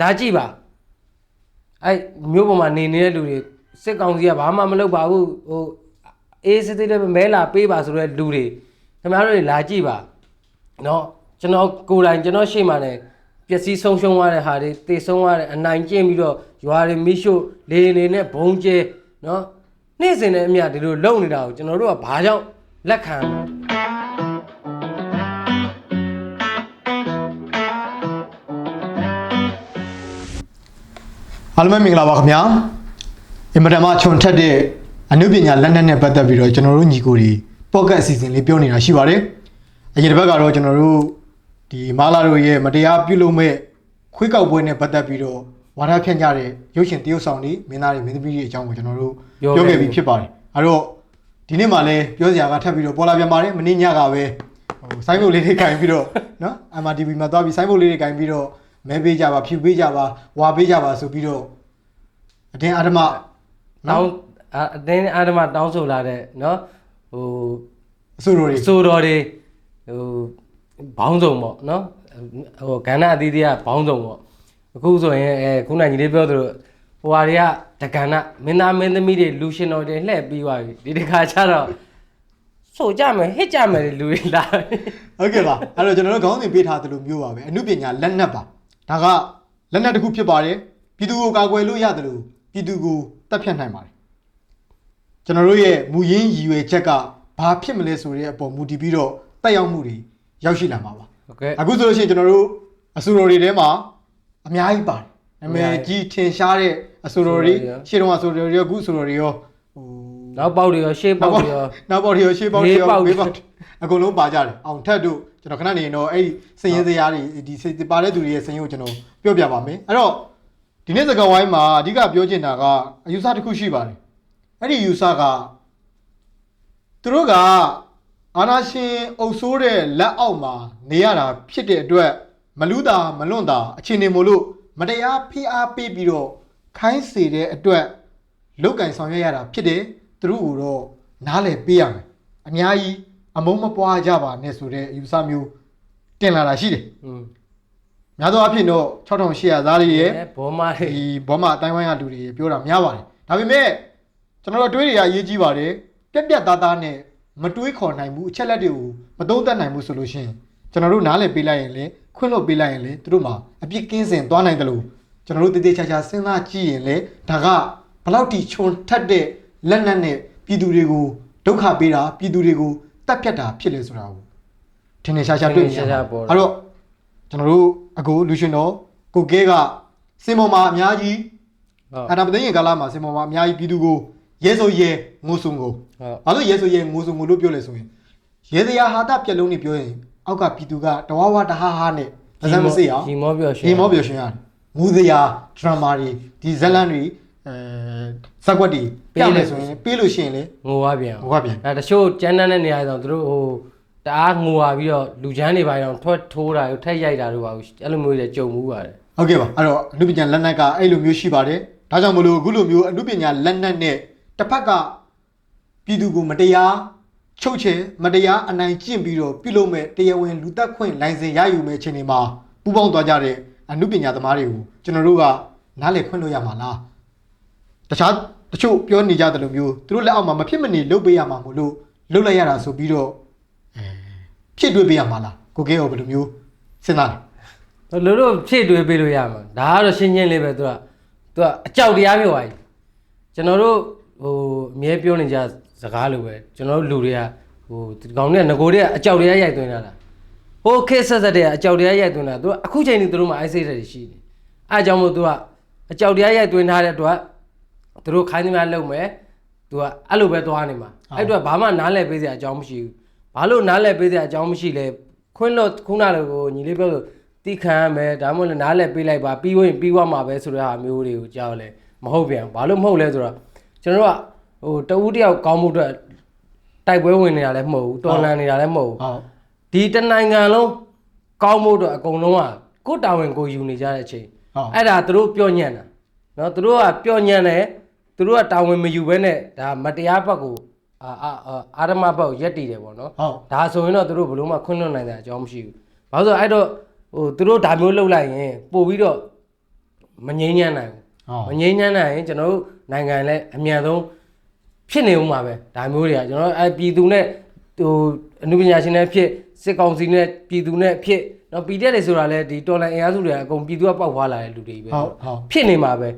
လာကြည့်ပါအဲ့မြို့ပေါ်မှာနေနေတဲ့လူတွေစစ်ကောင်စီကဘာမှမလုပ်ပါဘူးဟိုအေးစစ်စစ်လေးပဲမဲလာပေးပါဆိုတဲ့လူတွေခင်ဗျားတို့တွေလာကြည့်ပါနော်ကျွန်တော်ကိုယ်တိုင်ကျွန်တော်ရှေ့မှာနေပျက်စီးဆုံးရှုံးသွားတဲ့ဟာတွေတေဆုံးသွားတဲ့အနိုင်ကျင့်ပြီးတော့ရွာတွေမိရှို့လေနေနဲ့ဘုံကျဲနော်နေ့စဉ်နဲ့အမျှဒီလိုလုံနေတာကိုကျွန်တော်တို့ကဘာကြောင့်လက်ခံမှာ အားလုံးပဲမင်္ဂလာပါခင်ဗျာအင်မတန်မှခြုံထက်တဲ့အနုပညာလက်နက်နဲ့ပတ်သက်ပြီးတော့ကျွန်တော်တို့ညီကိုတွေပေါ့ကတ်အစီအစဉ်လေးပြောနေတာရှိပါတယ်အရင်တစ်ပတ်ကတော့ကျွန်တော်တို့ဒီမာလာတို့ရဲ့မတရားပြုလုပ်မဲ့ခွေးကောက်ပွဲနဲ့ပတ်သက်ပြီးတော့ဝါဒဖြန့်ကြတဲ့ရုပ်ရှင်တရုပ်ဆောင်တွေမင်းသားတွေမင်းသမီးတွေအကြောင်းကိုကျွန်တော်တို့ပြောခဲ့ပြီးဖြစ်ပါတယ်အဲ့တော့ဒီနေ့မှလည်းပြောစရာကထပ်ပြီးတော့ပေါ်လာပြန်ပါတယ်မနေ့ညကပဲဟိုစိုင်းဘုတ်လေးတွေကင်ပြီးတော့နော် MRTV မှာသွားပြီးစိုင်းဘုတ်လေးတွေကင်ပြီးတော့ မဲပေးကြပါဖြူပေးကြပါဝါပေးကြပါဆိုပြီးတော့အတင်းအဓမ္မတောင်းအအတင်းအာဓမတောင်းဆိုလာတဲ့နော်ဟိုအဆိုတော်တွေစိုးတော်တွေဟိုဘောင်းဆောင်ပေါ့နော်ဟိုကဏ္ဍအသီးသီးကဘောင်းဆောင်ပေါ့အခုဆိုရင်အဲခုနကညီလေးပြောသလိုဟိုဟာတွေကတက္ကဏမင်းသားမင်းသမီးတွေလူရှင်တော်တွေလှည့်ပြီးသွားပြီဒီတခါကျတော့ဆိုကြမယ်ဟစ်ကြမယ်လူတွေလာဟုတ်ကဲ့ပါအဲ့တော့ကျွန်တော်တို့ခေါင်းစဉ်ပေးထားသလိုမျိုးပါပဲအမှုပညာလက်နက်ပါ ဒါကလက်နက်တစ်ခုဖြစ်ပါတယ်ပြည်သူကိုကာကွယ်လို့ရတယ်လို့ပြည်သူကိုတတ်ဖြတ်နိုင်ပါတယ်ကျွန်တော်တို့ရဲ့မူရင်းရည်ရွယ်ချက်ကဘာဖြစ်မလဲဆိုတဲ့အပေါ်မူတည်ပြီးတော့တက်ရောက်မှုတွေရောက်ရှိလာမှာပါဟုတ်ကဲ့အခုဆိုလို့ရှိရင်ကျွန်တော်တို့အဆိုတော်တွေထဲမှာအများကြီးပါတယ်နာမည်ကြီးထင်ရှားတဲ့အဆိုတော်တွေရှေ့တုန်းကအဆိုတော်တွေရောအခုအဆိုတော်တွေရောဟို နောက်ပေါက်တွေရောရှေ့ပေါက်တွေရောနောက်ပေါက်တွေရောရှေ့ပေါက်တွေရောဘေးပေါက်တွေဘေးပေါက်တွေအကုန်လုံးပါကြတယ်အောင်ထက်တို့ကျွန်တော်ခဏနေရင်တော့အဲ့ဒီစည်ရင်းစရာတွေဒီစည်ပါတဲ့သူတွေရဲ့စည်ရင်းကိုကျွန်တော်ပြောပြပါမယ်အဲ့တော့ဒီနေ့စကားဝိုင်းမှာအဓိကပြောချင်တာကအယူဆတစ်ခုရှိပါတယ်အဲ့ဒီယူဆကသူတို့ကအာနာရှင်အုပ်ဆိုးတဲ့လက်အောက်မှာနေရတာဖြစ်တဲ့အတွက်မလူတာမလွန့်တာအခြေအနေမို့လို့မတရားဖိအားပေးပြီးတော့ခိုင်းစေတဲ့အတွက်လုတ်ကင်ဆောင်ရွက်ရတာဖြစ်တယ် သူတို့ကတော့နားလည်ပေးရမယ်အများကြီးအမုန်းမပွားကြပါနဲ့ဆိုတဲ့အယူဆမျိုးတင်လာတာရှိတယ်อืมများသောအားဖြင့်တော့6800သားတွေရဲ့ဘောမတွေဒီဘောမအတိုင်းဝိုင်းကလူတွေပြောတာများပါတယ်ဒါပေမဲ့ကျွန်တော်တို့တွေးတွေကအရေးကြီးပါတယ်ပြက်ပြက်သားသားနဲ့မတွေးခေါ်နိုင်ဘူးအချက်လက်တွေကိုမသုံးသပ်နိုင်ဘူးဆိုလို့ရှိရင်ကျွန်တော်တို့နားလည်ပေးလိုက်ရင်လေခွင့်လွှတ်ပေးလိုက်ရင်လေသူတို့မှာအပြစ်ကင်းစင်သွားနိုင်တယ်လို့ကျွန်တော်တို့တည်တည်ချာချာစဉ်းစားကြည့်ရင်လေဒါကဘယ်လောက်ထိခြုံထက်တဲ့ လက်နက်နဲ့ပြည်သူတွေကိုဒုက္ခပေးတာပြည်သူတွေကိုတတ်ဖြတ်တာဖြစ်လေဆိုတာကိုထင်ထင်ရှားရှားတွေ့နေရပါတယ်အဲ့တော့ကျွန်တော်တို့အခုလူရှင်တော်ကိုကဲကစင်ပေါ်မှာအများကြီးဟုတ်အာနာပသိရင်ကာလမှာစင်ပေါ်မှာအများကြီးပြည်သူကိုရဲဆိုရဲငိုဆုံကိုဟုတ်ဘာလို့ရဲဆိုရဲငိုဆုံကိုလို့ပြောလဲဆိုရင်ရဲတရားဟာတာပြက်လုံးနေပြောရင်အောက်ကပြည်သူကတဝါဝါတဟာဟာနဲ့မစမ်းမစေအောင်ဒီမောပြောရှင်ဒီမောပြောရှင်ရတယ်ငူစရာဒရမာတွေဒီဇက်လန်တွေ အဲဇက်ကွက်တွေပြမယ်ဆိုရင်ပေးလို့ရှိရင်လေငိုရပြန်ဟိုကပြန်အဲတချို့ကျန်းတန်းတဲ့နေရာဆိုသူတို့ဟိုတအားငိုရပြီးတော့လူချမ်းတွေပါအောင်ထွက်ထိုးတာထက်ရိုက်တာတို့ပါဘူးအဲ့လိုမျိုးတွေကြုံမှုပါတယ်ဟုတ်ကဲ့ပါအဲ့တော့အနုပညာလက်နက်ကအဲ့လိုမျိုးရှိပါတယ်ဒါကြောင့်မလို့အခုလိုမျိုးအနုပညာလက်နက်နဲ့တစ်ဖက်ကပြည်သူကိုမတရားချုပ်ချယ်မတရားအနိုင်ကျင့်ပြီးတော့ပြုလုပ်မဲ့တရားဝင်လူသက်ခွင့်လိုင်စင်ရယူမဲ့အခြေအနေမှာပူးပေါင်းသွားကြတဲ့အနုပညာသမားတွေကိုကျွန်တော်တို့ကနားလည်ခွင့်လို့ရမှာလား တခြားတချို့ပြောနေကြတယ်လို့မျိုးသူတို့လက်အောက်မှာမဖြစ်မနေလုပ်ပေးရမှာမို့လို့လုပ်လိုက်ရတာဆိုပြီးတော့အဲဖြစ်တွေ့ပေးရမှာလားကိုကဲရောဘယ်လိုမျိုးစဉ်းစားလဲလူတို့ဖြည့်တွေးပေးလို့ရမှာဒါကတော့ရှင်းရှင်းလေးပဲသူကသူကအကြောက်တရားမျိုးပါကြီးကျွန်တော်တို့ဟိုအမြဲပြောနေကြစကားလိုပဲကျွန်တော်တို့လူတွေကဟိုဒီကောင်တွေကငကိုတွေကအကြောက်တရားရိုက်သွင်းတာလားဟိုခေတ်ဆက်ဆက်တဲ့အကြောက်တရားရိုက်သွင်းတာသူကအခုချိန်ကြီးသူတို့မှအိုက်စိတ်တွေရှိနေအဲအကြောင့်မို့သူကအကြောက်တရားရိုက်သွင်းထားတဲ့အတွက် သူတို့ခိုင်းသမျှလုပ်မယ်သူကအဲ့လိုပဲသွားနေမှာအဲ့အတွက်ဘာမှနားလည်ပေးစရာအကြောင်းမရှိဘူးဘာလို့နားလည်ပေးစရာအကြောင်းမရှိလဲခွင်းလို့ခုနလိုကိုညီလေးပြောဆိုတိခံရမယ်ဒါမှမဟုတ်လည်းနားလည်ပေးလိုက်ပါပြီးဝင်ပြီးသွားမှာပဲဆိုတဲ့ဟာမျိုးတွေကိုကြောက်လဲမဟုတ်ပြန်ဘူးဘာလို့မဟုတ်လဲဆိုတော့ကျွန်တော်တို့ကဟိုတဦးတယောက်ကောင်းမှုအတွက်တိုက်ပွဲဝင်နေတာလည်းမဟုတ်ဘူးတော်လန်နေတာလည်းမဟုတ်ဘူးဟုတ်ဒီတနိုင်ငံလုံးကောင်းမှုအတွက်အကုန်လုံးကကိုယ်တာဝန်ကိုယူနေကြတဲ့အချိန်ဟုတ်အဲ့ဒါသူတို့ပြောညံ့တာနော်သူတို့ကပြောညံ့တယ် သူတို့ကတာဝန်မယူဘဲနဲ့ဒါမတရားဘက်ကိုအာအာအာအာရမဘက်ကိုရက်တည်တယ်ပေါ့နော်ဟုတ်ဒါဆိုရင်တော့သူတို့ဘယ်လို့မှခွင့်လွှတ်နိုင်တဲ့အကြောင်းမရှိဘူးဘာလို့လဲဆိုတော့အဲ့တော့ဟိုသူတို့ဒါမျိုးလုပ်လိုက်ရင်ပို့ပြီးတော့မငြိမ်းချမ်းနိုင်ဘူးမငြိမ်းချမ်းနိုင်ရင်ကျွန်တော်တို့နိုင်ငံလည်းအမြန်ဆုံးဖြစ်နေဦးမှာပဲဒါမျိုးတွေကကျွန်တော်တို့အဲပြည်သူနဲ့ဟိုအနုပညာရှင်နဲ့ဖြစ်စစ်ကောင်စီနဲ့ပြည်သူနဲ့ဖြစ်တော့ပြည်တဲ့တွေဆိုတာလည်းဒီတော်လိုင်းအင်အားစုတွေကအကုန်ပြည်သူကပောက်သွားလာတဲ့လူတွေပဲဟုတ်ဟုတ်ဖြစ်နေမှာပဲ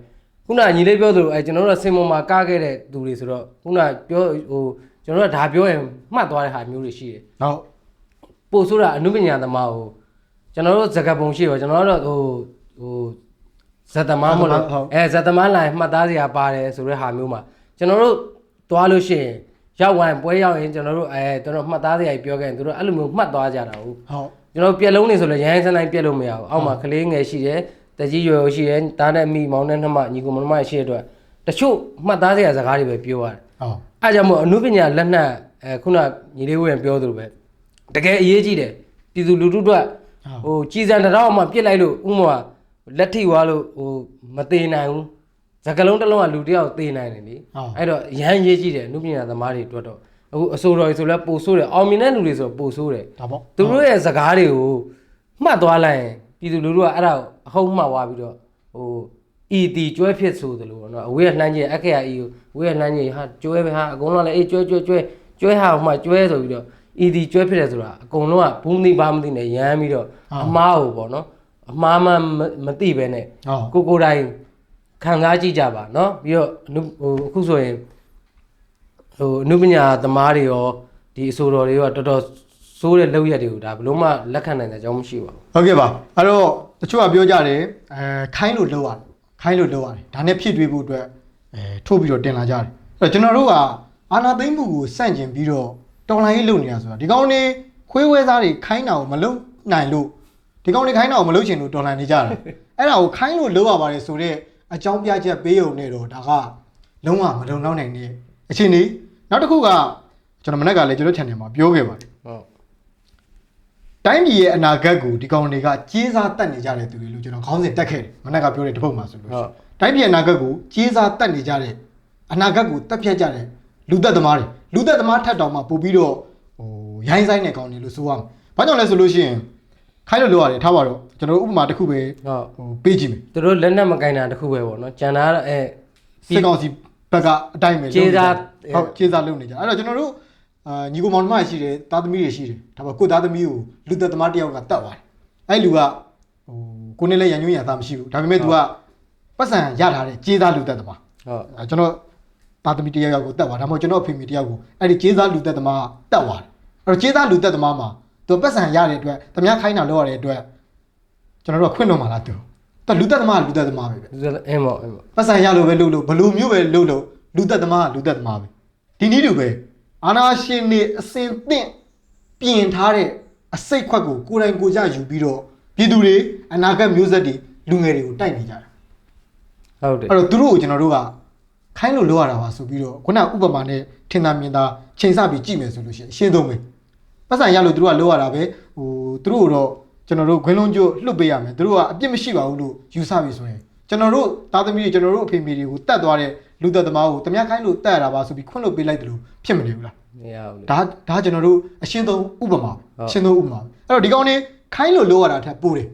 ခုနကညီလေးပြောသလိုအဲကျွန်တော်တို့ကစင်ပေါ်မှာကားခဲ့တဲ့သူတွေဆိုတော့ခုနကပြောဟိုကျွန်တော်တို့ကဒါပြောရင်မှတ်သွားတဲ့ဟာမျိုးတွေရှိတယ်ဟုတ်ပို့ဆိုတာအနုပညာသမားကိုကျွန်တော်တို့ဇကပုံရှိရောကျွန်တော်တို့ဟိုဟိုဇတ်သမားမလို့အဲဇတ်သမားလိုင်းမှတ်သားစရာပါတယ်ဆိုတဲ့ဟာမျိုးမှာကျွန်တော်တို့သွားလို့ရှိရင်ရောက်ဝိုင်းပွဲရောက်ရင်ကျွန်တော်တို့အဲကျွန်တော်မှတ်သားစရာကြီးပြောခဲ့ရင်သူတို့အဲ့လိုမျိုးမှတ်သွားကြတာဟုတ်ဟုတ်ကျွန်တော်ပြက်လုံးနေဆိုလဲရိုင်းစမ်းတိုင်းပြက်လို့မရဘူးအောက်မှာကလေးငယ်ရှိတယ် တကြီးရွယ်ရွယ်ရှိတယ်တားနဲ့မိမောင်းနဲ့နှမညီကိုမမရှိတဲ့အတွက်တချို့မှတ်သားစရာစကားတွေပဲပြောရတယ်ဟုတ်အဲကြောင့်မို့အနုပညာလက်နက်အဲခုနညီလေးဝင်းပြောသလိုပဲတကယ်အရေးကြီးတယ်ပြည်သူလူထုတို့ဟိုကြီးစံတစ်တော့မှပြစ်လိုက်လို့ဥမာလက်ထိသွားလို့ဟိုမသေးနိုင်ဘူးစကလုံးတစ်လုံးကလူတစ်ယောက်သေနိုင်တယ်လေအဲ့တော့ရမ်းရေးကြီးတယ်အနုပညာသမားတွေအတွက်တော့အခုအစိုးရဆိုလဲပို့ဆိုးတယ်အောင်မြင်တဲ့လူတွေဆိုပို့ဆိုးတယ်ဒါပေါ့သူတို့ရဲ့စကားတွေကိုမှတ်သွားလိုက်ရင် ပြည်သူလူထုကအဲ့ဒါကိုအဟုတ်မှဝါပြီးတော့ဟိုအီတီကျွဲဖြစ်ဆိုသလိုပေါ့နော်အဝေးကလှမ်းကြည့်အခက်ရအီကိုအဝေးကလှမ်းကြည့်ဟာကျွဲပဲဟာအကုန်လုံးလည်းအေးကျွဲကျွဲကျွဲကျွဲဟာဟိုမှာကျွဲဆိုပြီးတော့အီတီကျွဲဖြစ်တယ်ဆိုတာအကုန်လုံးကဘူးမသိဘာမသိနဲ့ရမ်းပြီးတော့အမားကိုပေါ့နော်အမားမှမသိပဲနဲ့ကိုကိုတိုင်းခံစားကြည့်ကြပါနော်ပြီးတော့ဟိုအခုဆိုရင်ဟိုအနုပညာသမားတွေရောဒီအဆိုတော်တွေရောတော်တော် စိုးတဲ့လောက်ရက်တွေကိုဒါဘယ်လို့မှလက်ခံနိုင်တဲ့အကြောင်းမရှိပါဘူးဟုတ်ကဲ့ပါအဲ့တော့တချို့ကပြောကြတယ်အဲခိုင်းလို့လောက်ရတယ်ခိုင်းလို့လောက်ရတယ်ဒါနဲ့ဖြစ်တွေးဖို့အတွက်အဲထိုးပြီးတော့တင်လာကြတယ်အဲ့တော့ကျွန်တော်တို့ကအာနာသိမ့်မှုကိုစန့်ကျင်ပြီးတော့တော်လိုင်းရေးလုပ်နေတာဆိုတာဒီကောင်နေခွေးဝဲသားတွေခိုင်းတာကိုမလုပ်နိုင်လို့ဒီကောင်နေခိုင်းတာကိုမလုပ်ချင်လို့တော်လိုင်းနေကြတာအဲ့ဒါကိုခိုင်းလို့လုပ်ရပါတယ်ဆိုတော့အကြောင်းပြချက်ပေးုံနဲ့တော့ဒါကလုံးဝမလုံလောက်နိုင်တဲ့အခြေအနေနောက်တစ်ခုကကျွန်တော်မနေ့ကလည်းကျွန်တော် channel မှာပြောခဲ့ပါတယ်ဟုတ် တိုင်းပြည်ရဲ့အနာဂတ်ကိုဒီကောင်တွေကကြေးစားတက်နေကြတဲ့သူတွေလို့ကျွန်တော်ခေါင်းစဉ်တက်ခဲ့တယ်မနက်ကပြောတဲ့တစ်ပုတ်မှာဆိုလို့ရှိရင်တိုင်းပြည်ရဲ့အနာဂတ်ကိုကြေးစားတက်နေကြတဲ့အနာဂတ်ကိုတက်ဖြတ်ကြတဲ့လူသက်သမားတွေလူသက်သမားထက်တောင်မှပို့ပြီးတော့ဟိုရိုင်းဆိုင်တဲ့ကောင်တွေလို့ဆိုရမယ်ဘာကြောင့်လဲဆိုလို့ရှိရင်ခိုင်းလို့လို့ရတယ်ထားပါတော့ကျွန်တော်တို့ဥပမာတစ်ခုပဲဟုတ်ဟိုပေးကြည့်မယ်သူတို့လက်နက်မကင်တာတစ်ခုပဲပေါ့နော်ကျန်တာကတော့အဲစစ်ကောင်စီဘက်ကအတိုင်းပဲလုပ်နေကြကြေးစားဟုတ်ကြေးစားလုပ်နေကြအဲ့တော့ကျွန်တော်တို့ အာညီကိုမောင်နှမရှိတယ်သားသမီးတွေရှိတယ်ဒါပေမဲ့ကိုယ့်သားသမီးကိုလူသက်သမားတစ်ယောက်ကတတ်သွားတယ်အဲ့လူကဟိုကိုနေလည်းရန်ညွှန်းရန်သားမရှိဘူးဒါပေမဲ့ तू ကပတ်စံရထားတဲ့ကြေးစားလူသက်သမား ဟုတ် အဲကျွန်တော်သားသမီးတစ်ယောက်ယောက်ကိုတတ်သွားဒါမှမဟုတ်ကျွန်တော်အဖေမိတစ်ယောက်ကိုအဲ့ဒီကြေးစားလူသက်သမားကတတ်သွားတယ်အဲ့တော့ကြေးစားလူသက်သမားမှာ तू ပတ်စံရတဲ့အတွက်တမ ्या ခိုင်းတာလောက်ရတဲ့အတွက်ကျွန်တော်တို့ကခွင့်လို့မှာလား तू သူလူသက်သမားကလူသက်သမားပဲဗျ သူကအင်းပေါ့အင်းပေါ့ ပတ်စံရလို့ပဲလုပ်လို့ဘလူမျိုးပဲလုပ်လို့လူသက်သမားကလူသက်သမားပဲဒီနည်းတူပဲ အာနာရှင်နေအစင်သင့်ပြင်ထားတဲ့အစိတ်ခွက်ကိုကိုယ်တိုင်ကိုယ်ကြယူပြီးတော့ပြည်သူတွေအနာဂတ်မျိုးဆက်တွေလူငယ်တွေကိုတိုက်နေကြတာဟုတ်တယ်အဲ့တော့သူတို့ကိုကျွန်တော်တို့ကခိုင်းလို့လုပ်ရတာပါဆိုပြီးတော့ခုနဥပမာနဲ့ထင်သာမြင်သာချိန်ဆပြီးကြည့်မယ်ဆိုလို့ရှိရင်အရှင်းဆုံးပဲပတ်စံရလို့သူတို့ကလုပ်ရတာပဲဟိုသူတို့ကတော့ကျွန်တော်တို့ခွင်းလုံးကျိုးလွတ်ပေးရမယ်သူတို့ကအပြစ်မရှိပါဘူးလို့ယူဆပြီဆိုရင်ကျွန်တော်တို့သားသမီးတွေကျွန်တော်တို့အဖေမိတွေကိုတတ်သွားတဲ့လူသက်သမားကိုတမ ्या ခိုင်းလို့တတ်ရတာပါဆိုပြီးခွင့်လို့ပေးလိုက်တယ်လို့ဖြစ်မနေဘူးလား မရဘူးလေဒါဒါကျွန်တော်တို့အရှင်းဆုံးဥပမာဟုတ်အရှင်းဆုံးဥပမာအဲ့တော့ဒီကောင်နေခိုင်းလို့လုပ်ရတာထက်ပိုတယ်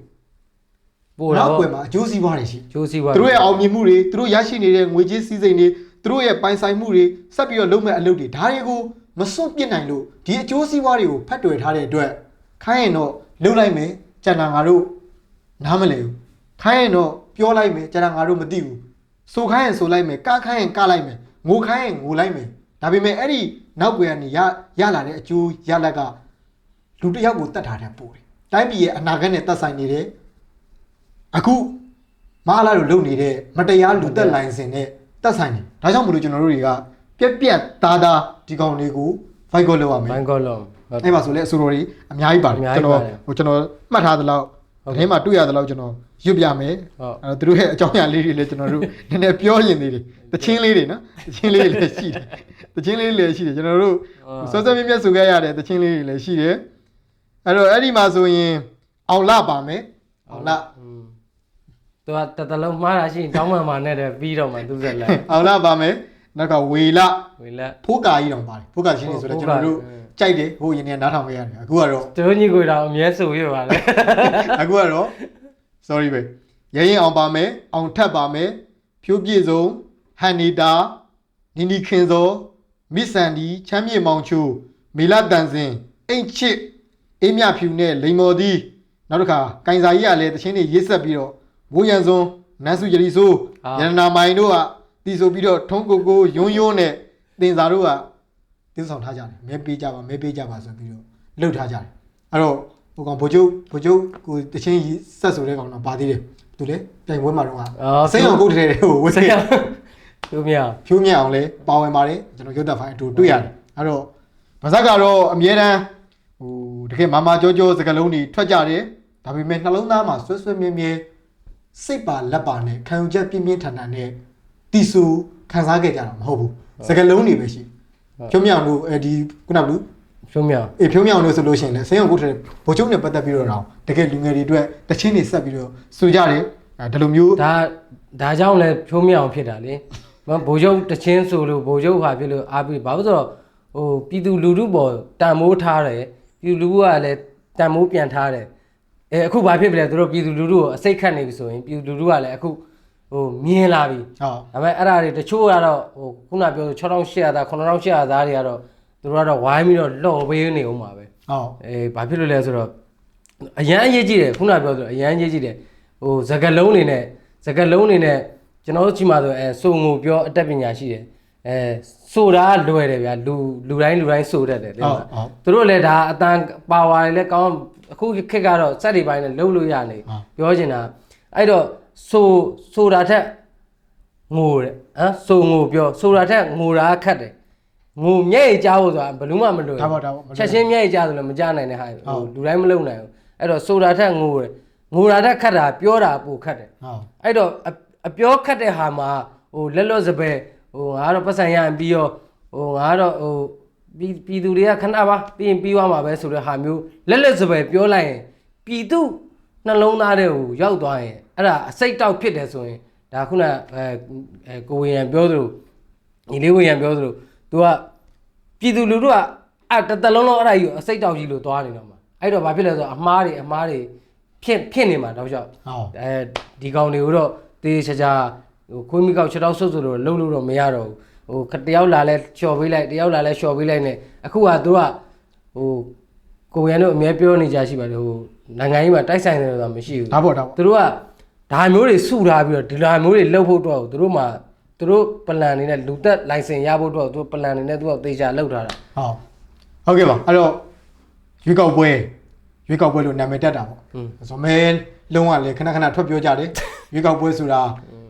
ပို့တာနောက်ပေါ့ွယ်မှာအကျိုးစီးပွားတွေရှိကျိုးစီးပွားသူတို့ရဲ့အောင်မြင်မှုတွေသူတို့ရရှိနေတဲ့ငွေကြေးစည်းစိမ်တွေသူတို့ရဲ့ပိုင်ဆိုင်မှုတွေဆက်ပြီးတော့လုပ်မဲ့အလုပ်တွေဒါတွေကိုမစွန့်ပစ်နိုင်လို့ဒီအကျိုးစီးပွားတွေကိုဖတ်တွယ်ထားတဲ့အတွက်ခိုင်းရင်တော့လုပ်လိုက်မယ်ကျန်တာငါတို့နားမလဲဘူးခိုင်းရင်တော့ပြောလိုက်မယ်ကျန်တာငါတို့မသိဘူးဆိုခိုင်းရင်ဆိုလိုက်မယ်ကခိုင်းရင်ကလိုက်မယ်ငိုခိုင်းရင်ငိုလိုက်မယ်ဒါပေမဲ့အဲ့ဒီ နောက်ွယ်ကနေရရလာတဲ့အကျိုးရလက်ကလူတစ်ယောက်ကိုတတ်ထားတဲ့ပို့တယ်တိုင်းပြည်ရဲ့အနာဂတ်နဲ့သက်ဆိုင်နေတယ်အခုမအားလာလို့လုပ်နေတဲ့မတရားလူသက်လိုင်းစင်နဲ့တက်ဆိုင်နေဒါကြောင့်မလို့ကျွန်တော်တို့တွေကပြက်ပြက်သားသားဒီကောင်တွေကို fight ကိုလုပ်ရမယ်ဘန်ကောလောဟုတ်အဲ့ပါဆိုလဲအဆိုတော်တွေအများကြီးပါတယ်အများကြီးကျွန်တော်ပါတယ်ဟိုကျွန်တော်မှတ်ထားသလောက် ဟုတ်ကဲ့အထဲမှာတွေ့ရသလောက်ကျွန်တော်ရွတ်ပြမယ်ဟုတ်အဲ့တော့သူတို့ရဲ့အကြောင်းအရာလေးတွေလည်းကျွန်တော်တို့နည်းနည်းပြောရင်သေးတယ်တချင်းလေးတွေနော်တချင်းလေးတွေလည်းရှိတယ်တချင်းလေးတွေလည်းရှိတယ်ကျွန်တော်တို့စောစောမြတ်မြတ်ဆိုခဲ့ရတဲ့တချင်းလေးတွေလည်းရှိတယ်အဲ့တော့အဲ့ဒီမှာဆိုရင်အောင်လပါမယ်အောင်လอืมသူကတတလုံးမှားတာရှိရင်တောင်းမှန်မှနဲ့တယ်ပြီးတော့မှသူဆက်လိုက်အောင်လပါမယ်နောက်ကဝေလဝေလက်ဖိုးကာကြီးတောင်ပါတယ်ဖိုးကာချင်းနေဆိုတော့ကျွန်တော်တို့ဖိုး ကာကြိုက်တယ်ဟိုရင်နေနားထောင်ခဲ့ရတယ်အခုကတော့တို့ညီကိုတောင်အမြဲဆိုရပါလေအခုကတော့ sorry ပဲရဲရင်အောင်ပါမယ်အောင်ထက်ပါမယ်ဖြိုးပြည့်စုံဟန်နီတာနီနီခင်စောမစ်ဆန်ဒီချမ်းမြေမောင်ချိုမေလာတန်စင်အိန့်ချစ်အေးမြဖြူနဲ့လိန်မော်ဒီနောက်တစ်ခါကင်စာကြီးကလည်းတချင်းတွေရေးဆက်ပြီးတော့ဘိုးရန်စွန်းနန်းစုကြရီဆိုးဟာရတနာမိုင်တို့ကတီဆိုပြီးတော့ထုံးကိုကိုယွန်းယွန်းနဲ့တင်စာတို့က တည်ဆောင်ထားကြတယ်မဲပေးကြပါမဲပေးကြပါဆိုပြီးတော့လှုပ်ထားကြတယ်အဲ့တော့ဟိုကောင်ဘိုလ်ချုပ်ဘိုလ်ချုပ်ကိုတချင်းကြီးဆက်ဆိုတဲ့ကောင်တော့ပါသေးတယ်သူလေပြိုင်ပွဲမှာတော့ကအော်စိတ်အောင်ကုတ်တဲ့ဟိုဝစိစိတ်တ်ရရသူမြအောင်ဖြိုးမြအောင်လဲပါဝင်ပါတယ်ကျွန်တော်ရုပ်သက်ဖိုင်အတူတွေ့ရတယ်အဲ့တော့ဗဇက်ကတော့အမြဲတမ်းဟိုတကယ်မာမာကြောကြောစကလုံးတွေထွက်ကြတယ်ဒါပေမဲ့နှလုံးသားမှာဆွဲဆွဲမြဲမြဲစိတ်ပါလက်ပါနဲ့ခံယူချက်ပြင်းပြင်းထန်ထန်နဲ့တီဆူခံစားခဲ့ကြတာမဟုတ်ဘူးစကလုံးတွေပဲရှိ ဖြိုးမြအောင်တို့အဲဒီခုနကလူဖြုံးမြအောင်အေးဖြိုးမြအောင်လို့ဆိုလို့ရှိရင်လည်းစိတ်အောင်ကုတ်တဲ့ဘိုလ်ချုပ်နဲ့ပတ်သက်ပြီးတော့တော့တကယ်လူငယ်တွေအတွက်တချင်းတွေဆက်ပြီးတော့စူကြတယ်အဲဒီလိုမျိုးဒါဒါကြောင့်လဲဖြုံးမြအောင်ဖြစ်တာလေမဘိုလ်ချုပ်တချင်းဆိုလို့ဘိုလ်ချုပ်ဟာဖြစ်လို့အားပြီးဘာလို့ဆိုတော့ဟိုပြည်သူလူထုပေါ်တန်မိုးထားတယ်ပြည်သူလူထုကလည်းတန်မိုးပြန်ထားတယ်အဲအခုဘာဖြစ်ပြီလဲသူတို့ပြည်သူလူထုကိုအစိတ်ခတ်နေပြီဆိုရင်ပြည်သူလူထုကလည်းအခု ဟိုမြင်လာပြီဟုတ်ဒါပေမဲ့အဲ့ဒါတွေတချို့ကတော့ဟိုခုနပြောလို့6800သား9800သားတွေကတော့သူတို့ကတော့ဝိုင်းပြီးတော့လော်ပေးနေအောင်ပါပဲဟုတ်အေးဘာဖြစ်လို့လဲဆိုတော့အရန်အရေးကြီးတယ်ခုနပြောဆိုအရန်အရေးကြီးတယ်ဟိုစကလုံးနေနဲ့စကလုံးနေနဲ့ကျွန်တော်တို့ချိန်မှာဆိုအဲစုံငိုပြောအတတ်ပညာရှိတယ်အဲဆိုတာလွယ်တယ်ဗျာလူလူတိုင်းလူတိုင်းဆိုတတ်တယ်ဟုတဲ့တ်ဟုတ်သူတို့လည်းဒါအတန်ပါဝါတွေလည်းကောင်းအခုခက်ကတော့စက်တွေပိုင်းနဲ့လုံးလို့ရနေဟုတ်ပြောချင်တာအဲ့တော့ ဆိုဆိုတာထက်ငိုတယ်ဟမ်ဆိုငိုပြောဆိုတာထက်ငိုတာခက်တယ်ငိုမျက်ရည်ကြားဖို့ဆိုတာဘယ်လို့မှမလွယ်ဒါဘူးပေါ့ဒါပေါ့မလွယ်ချက်ချင်းမျက်ရည်ကြားဆိုလည်းမကြားနိုင်တဲ့ဟာဟုတ်ဟိုလူတိုင်းမလုံနိုင်ဘူးအဲ့တော့ဆိုတာထက်ငိုတယ်ငိုတာထက်ခက်တာပြောတာပိုခက်တယ်ဟုတ်အဲ့တော့အအပြောခက်တဲ့ဟာမှာဟိုလက်လွတ်စပယ်ဟိုငါကတော့ပတ်စံရရင်ပြီးရောဟိုငါကတော့ဟိုပြည်ပြည်သူတွေကခဏပါပြီးရင်ပြီးသွားမှာပဲဆိုတဲ့ဟာမျိုးလက်လွတ်စပယ်ပြောလိုက်ရင်ပြည်သူနှလုံးသားတဲ့ကိုရောက်သွားရင် အဲ့ဒါအစိတ်တောက်ဖြစ်တယ်ဆိုရင်ဒါခုနအဲအဲကိုဝေရန်ပြောသလိုညီလေးဝေရန်ပြောသလို तू ကပြည်သူလူထုကအဲ့တစ်သက်လုံးလုံးအဲ့ဒါကြီးကိုအစိတ်တောက်ကြီးလို့သွားနေတော့မှာအဲ့တော့ဘာဖြစ်လဲဆိုတော့အမားတွေအမားတွေဖြစ်ဖြစ်နေမှာတော့ကြောက်ဟုတ်အဲဒီကောင်တွေကိုတော့တေးချာချာဟိုခွေးမိကောက်ခြေထောက်ဆုပ်ဆုပ်လို့လှုပ်လို့တော့မရတော့ဘူးဟိုခတယောက်လာလဲလျှော်ပေးလိုက်တယောက်လာလဲလျှော်ပေးလိုက်နဲ့အခုကသူကဟိုကိုရန်တို့အများပြောနေကြရှိပါတယ်ဟိုနိုင်ငံရေးမှာတိုက်ဆိုင်တယ်ဆိုတာမရှိဘူးဒါပေါ့ဒါပေါ့သူတို့က ဒါမျိုးတွေစုထားပြီးတော့ဒီလိုမျိုးတွေလှုပ်ဖို့တော့သူတို့မှာသူတို့ပလန်နေနဲ့လူသက်လိုင်စင်ရဖို့တော့သူတို့ပလန်နေနဲ့သူကတေချာလှုပ်ထားတာဟုတ်ဟုတ်ကဲ့ပါအဲ့တော့ရွေးကောက်ပွဲရွေးကောက်ပွဲလို့နာမည်တက်တာပေါ့อืมဆိုမဲလုံးဝလေခဏခဏထွက်ပြောကြတယ်ရွေးကောက်ပွဲဆိုတာ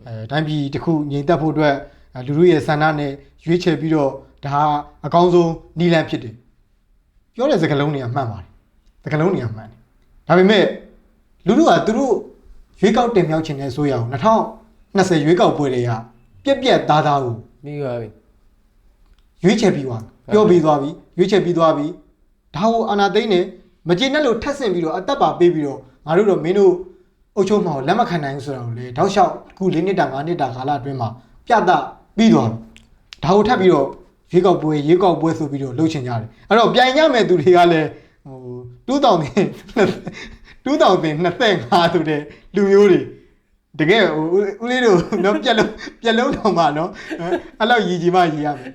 အဲတိုင်းပြည်တစ်ခုငြိမ်သက်ဖို့အတွက်အဲလူလူရဲ့ဆန္ဒနဲ့ရွေးချယ်ပြီးတော့ဒါအကောင်းဆုံးနီလန်ဖြစ်တယ်ပြောတဲ့စကားလုံးတွေကမှန်ပါတယ်စကားလုံးတွေကမှန်တယ်ဒါပေမဲ့လူလူကသူတို့ ရွေးကောက်တင်မြောက်ခြင်းနဲ့ဆိုရအောင်2020ရွေးကောက်ပွဲတွေကပြက်ပြက်သားသားကိုပြီးသွားပြီရွေးချယ်ပြီးသွားပြောပြီးသွားပြီရွေးချယ်ပြီးသွားပြီဒါကိုအာနာသိန်းနဲ့မကျေနပ်လို့ထပ်ဆင့်ပြီးတော့အသက်ပါပေးပြီးတော့ငါတို့တော့မင်းတို့အုပ်ချုပ်မှာကိုလက်မခံနိုင်ဘူးဆိုတာကိုလေတောက်လျှောက်ခု၄နှစ်တာ၅နှစ်တာကာလအတွင်းမှာပြတ်တာပြီးသွားပြီဒါကိုထပ်ပြီးတော့ရွေးကောက်ပွဲရွေးကောက်ပွဲဆိုပြီးတော့လှုပ်ချင်ကြတယ်အဲ့တော့ပြိုင်ရမယ်သူတွေကလည်းဟို2000 2025ဆိုတဲ့လူမျိုးတွေတကယ်ဟိုဦးလေးတို့တော့ပြက်လုံးပြက်လုံးတော့မှာနော်အဲ့လောက်ရည်ကြီးမှရည်ရမယ်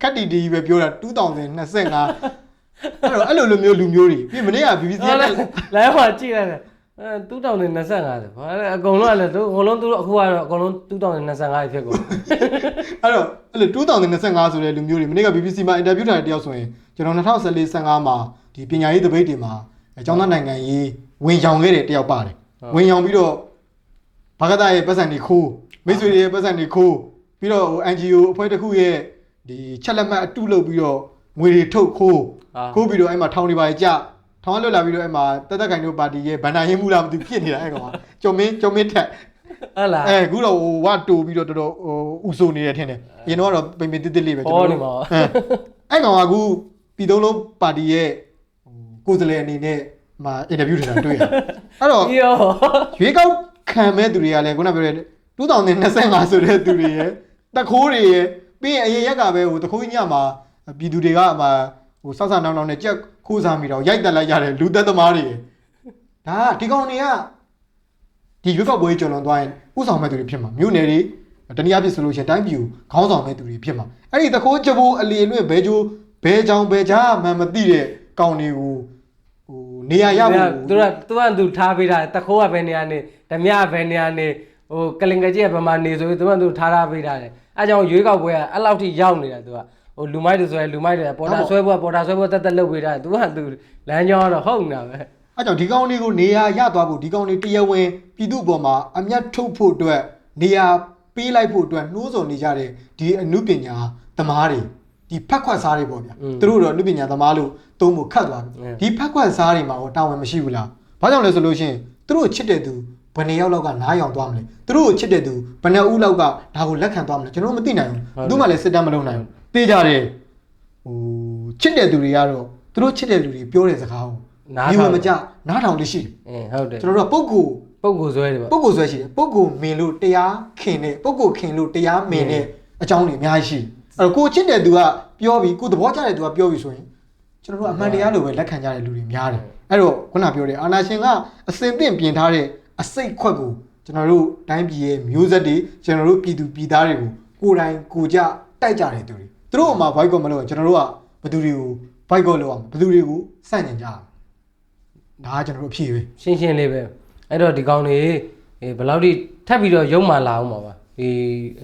ခက်တီတီပဲပြောတာ2025အဲ့တော့အဲ့လိုလိုမျိုးလူမျိုးတွေပြီးမနေ့က BBC ဟုတ်ကလားလိုင်းမှာကြည့်လိုက်တယ်အဲ2025ဆိုဘာလဲအကုန်လုံးကလည်းသူအကုန်လုံးသူတို့အခုကတော့အကုန်လုံး2025ဖြစ်ကုန်အဲ့တော့အဲ့လို2025ဆိုတဲ့လူမျိုးတွေမနေ့က BBC မှာအင်တာဗျူးထားတဲ့တယောက်ဆိုရင်ကျွန်တော်2014 15မှာဒီပညာရေးတပိတ်တွေမှာ အကြောင်းသားနိုင်ငံရေးဝင်ရောင်ခဲ့တဲ့တယောက်ပါတယ်ဝင်ရောင်ပြီးတော့ဘာကတာရဲ့ပတ်စံတွေခိုးမိတ်ဆွေတွေရဲ့ပတ်စံတွေခိုးပြီးတော့ဟို NGO အဖွဲ့တစ်ခုရဲ့ဒီချက်လက်မှတ်အတုလုပ်ပြီးတော့ငွေတွေထုတ်ခိုးဟာခိုးပြီးတော့အဲ့မှာထောင်တွေပါကြထောင်လွတ်လာပြီးတော့အဲ့မှာတက်တက်ခိုင်တို့ပါတီရဲ့ဗန္ဒာရင်းမှုလားမသိဘူးဖြစ်နေတာအဲ့ကောင်ကကျော်မင်းကျော်မင်းထက်ဟုတ်လားအဲအခုတော့ဟိုဝတူပြီးတော့တော်တော်ဟိုဥဆိုနေတယ်ထင်တယ်အရင်တော့ကတော့ပိန်ပိန်တစ်တစ်လေးပဲဟောနေမှာအဲအဲ့ကောင်ကအခုပြည်သုံးလုံးပါတီရဲ့ဟို ကိုယ်စားလှယ်အနေနဲ့မှာအင်တာဗျူးထင်တာတွေ့ရတယ်အဲ့တော့ယောရွေးကောက်ခံမဲ့သူတွေကလည်းခုနပြောတဲ့2025ဆိုတဲ့သူတွေရဲ့တခိုးတွေရဲ့ပြီးရင်အရင်ရက်ကပဲဟိုတခိုးကြီးညမှာပြည်သူတွေကမှဟိုဆောက်ဆာနောင်းနောင်းနဲ့ကြက်ခိုးစားပြီးတော့ရိုက်တက်လိုက်ရတဲ့လူသက်သမားတွေရဲ့ဒါကဒီကောင်တွေကဒီဒီရွေးကောက်ပွဲကြီးကျော်လွန်သွားရင်ဥဆောင်မဲ့သူတွေဖြစ်မှာမြို့နယ်တွေတနည်းအားဖြင့်ဆိုလို့ရှိရင်တိုင်းပြည်ကိုခေါင်းဆောင်မဲ့သူတွေဖြစ်မှာအဲ့ဒီတခိုးကြဖို့အလီအလွင့်ဘဲကျိုးဘဲချောင်းဘဲချာမှန်မသိတဲ့ကောင်တွေကိုဟို နေရာရဖို့ သူကသူကသူထားပေးတာတခိုးကဘယ်နေရာနေဓမြကဘယ်နေရာနေဟိုကလင်ကကြီးကဘယ်မှာနေဆိုပြီးသူကသူထားထားပေးတာတယ်အဲကြောင့်ရွေးကောက်ပွဲကအဲ့လောက်ထိရောက်နေတာသူကဟိုလူမိုက်တွေဆိုရင်လူမိုက်တွေပေါ်တာဆွဲဖို့ပေါ်တာဆွဲဖို့တက်တက်လုပ်ပေးတာသူကသူလမ်းကြောင်းတော့ဟုတ်နေတာပဲအဲကြောင့်ဒီကောင်တွေကိုနေရာရသွားဖို့ဒီကောင်တွေတရားဝင်ပြည်သူ့ဘော်မှာအမျက်ထုတ်ဖို့အတွက်နေရာပေးလိုက်ဖို့အတွက်နှိုးဆော်နေကြတဲ့ဒီအမှုပညာသမားတွေ ဒီဖက်ခွက်စားတွေပေါ့ဗျာသူတို့တော့အမှုပညာသမားလို့သုံးဖို့ခတ်သွားပြီဒီဖက်ခွက်စားတွေမှာတော့တာဝန်မရှိဘူးလားဘာကြောင့်လဲဆိုလို့ရှိရင်သူတို့ချစ်တဲ့သူဘယ်နှစ်ယောက်လောက်ကနားယောင်သွားမလဲသူတို့ကိုချစ်တဲ့သူဘယ်နှစ်ဦးလောက်ကဒါကိုလက်ခံသွားမလဲကျွန်တော်တို့မသိနိုင်ဘူးသူမှလည်းစစ်တမ်းမလုပ်နိုင်ဘူးသိကြတယ်ဟိုချစ်တဲ့သူတွေကတော့သူတို့ချစ်တဲ့လူတွေပြောတဲ့စကားကိုနားဒီထောဝင်မကြနားထောင်လို့ရှိတယ်အင်းဟုတ်တယ်ကျွန်တော်တို့ကပုဂ္ဂိုလ်ပုံကိုဆွဲတယ်ပေါ့ပုဂ္ဂိုလ်ဆွဲရှိတယ်ပုဂ္ဂိုလ်မင်လို့တရားခင်တဲ့ပုဂ္ဂိုလ်ခင်လို့တရားမင်တဲ့အကြောင်းတွေအများကြီးရှိတယ် အဲ့တော့ကိုချစ်တဲ့သူကပြောပြီးကိုသဘောကျတဲ့သူကပြောပြီးဆိုရင်ကျွန်တော်တို့ကအမှန်တရားလိုပဲလက်ခံကြတဲ့လူတွေများတယ်အဲ့တော့ခုနပြောတဲ့အာနာရှင်ကအစင်သင့်ပြင်ထားတဲ့အစိတ်ခွက်ကိုကျွန်တော်တို့တိုင်းပြည်ရဲ့မျိုးဆက်တွေကျွန်တော်တို့ပြည်သူပြည်သားတွေကိုကိုယ်တိုင်ကိုကြတိုက်ကြတဲ့သူတွေသူတို့အမှဘိုက်ကောမလို့ကျွန်တော်တို့ကဘယ်သူတွေကိုဘိုက်ကောလို့အောင်ဘယ်သူတွေကိုစန့်ကျင်ကြအောင်ဒါကကျွန်တော်တို့အဖြေပဲရှင်းရှင်းလေးပဲအဲ့တော့ဒီကောင်တွေအေးဘယ်လောက်ထိထပ်ပြီးတော့ရုံမှလာအောင်ပါပါဒီ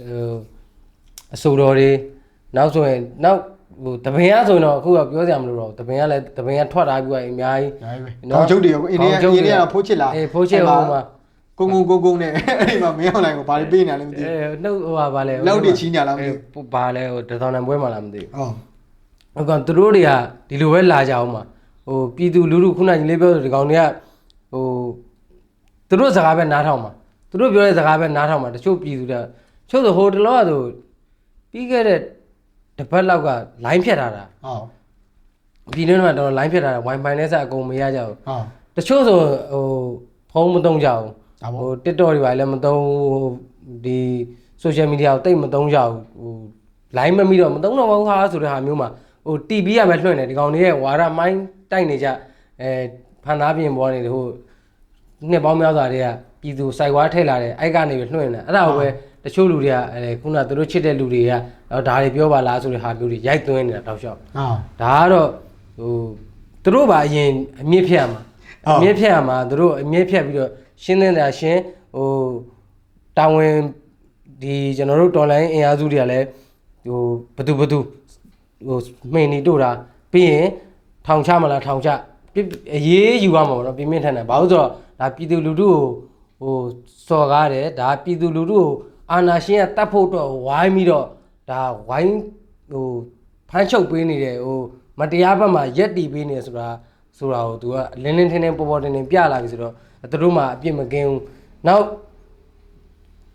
ဟိုအဆိုတော်တွေ နောက်ဆိုရင်နောက်ဟိုတပင်ရဆိုရင်တော့အခုကပြောစရာမလိုတော့ဘူးတပင်ကလည်းတပင်ကထွက်လာပြီးတော့အများကြီးဒါပဲ။ကောင်ကျုပ်တွေရောအင်းနေအင်းနေကဖိုးချစ်လားအေးဖိုးချစ်ဟိုမှာကုန်းကုန်းကုန်းကုန်းနဲ့အဲ့ဒီမှာမင်းအောင်လိုက်ကိုဘာတွေပေးနေလဲမသိအဲဘူးနှုတ်ဟိုဟာဗာလဲလောက်တွေချီးညာလားမသိအေးဘာလဲဟိုတထောင်တန်ပွဲမှာလားမသိ။ဟောဘူးဟုတ်ကောင်သူတို့တွေကဒီလိုပဲလာကြအောင်မှာဟိုပြည်သူလူထုခုနကညီလေးပြောဆိုဒီကောင်တွေကဟိုသူတို့စကားပဲနားထောင်မှာသူတို့ပြောတဲ့စကားပဲနားထောင်မှာတချို့ပြည်သူတွေကချို့ဆိုဟိုတလောကဆိုပြီးခဲ့တဲ့ တစ်ပတ်လောက်က line ဖြတ်ထားတာဟောပြည်တွင်းမှာတော့ line ဖြတ်ထားတာ wifi နဲ့စအကုန်မရကြဘူးဟောတချို့ဆိုဟိုဖုန်းမသုံးကြဘူးဒါပေါ့ဟို TikTok တွေပါလည်းမသုံးဘူးဒီ social media ကိုတိတ်မသုံးကြဘူးဟို line မမိတော့မသုံးတော့ဘူးဟာဆိုတဲ့ဟာမျိုးမှာဟို TV ရပဲလွှင့်တယ်ဒီကောင်တွေရဲ့ဝါရမိုင်းတိုက်နေကြအဲဖန်သားပြင်ပေါ်နေတယ်ဟိုနှစ်ပေါင်းများစွာတည်းကပြည်သူစိုက်ဝါးထည့်လာတယ်အဲ့ကနေပဲလွှင့်နေတာအဲ့ဒါကိုပဲ တချို့လူတွေကအဲခုနကသူတို့ချစ်တဲ့လူတွေကအော်ဒါတွေပြောပါလားဆိုတဲ့ဟာမျိုးတွေရိုက်သွင်းနေတာတောက်လျှောက်ဟောဒါကတော့ဟိုသူတို့ပါအရင်အမြင့်ဖြတ်ရမှာဟုတ်အမြင့်ဖြတ်ရမှာသူတို့အမြင့်ဖြတ်ပြီးတော့ရှင်းနေတာရှင်းဟိုတာဝန်ဒီကျွန်တော်တို့တော်လိုင်းအင်အားစုတွေကလည်းဟိုဘသူဘသူဟိုမှင်နေတို့တာပြီးရင်ထောင်ချမလားထောင်ချပြအရေးယူရမှာပေါ့နော်ပြင်းပြင်းထန်ထန်ဘာလို့ဆိုတော့ဒါပြည်သူလူထုကိုဟိုစော်ကားတယ်ဒါပြည်သူလူထုကို အာဏာရှင်ကတတ်ဖို့တော့ဝိုင်းပြီးတော့ဒါဝိုင်းဟိုဖမ်းချုပ်ပေးနေတယ်ဟိုမတရားဘက်မှာရက်တီပေးနေတယ်ဆိုတာဆိုတာကို तू ကလင်းလင်းထင်းထင်းပေါ်ပေါ်တင်တင်ပြလာပြီဆိုတော့သူတို့မှအပြစ်မကင်းဘူးနောက်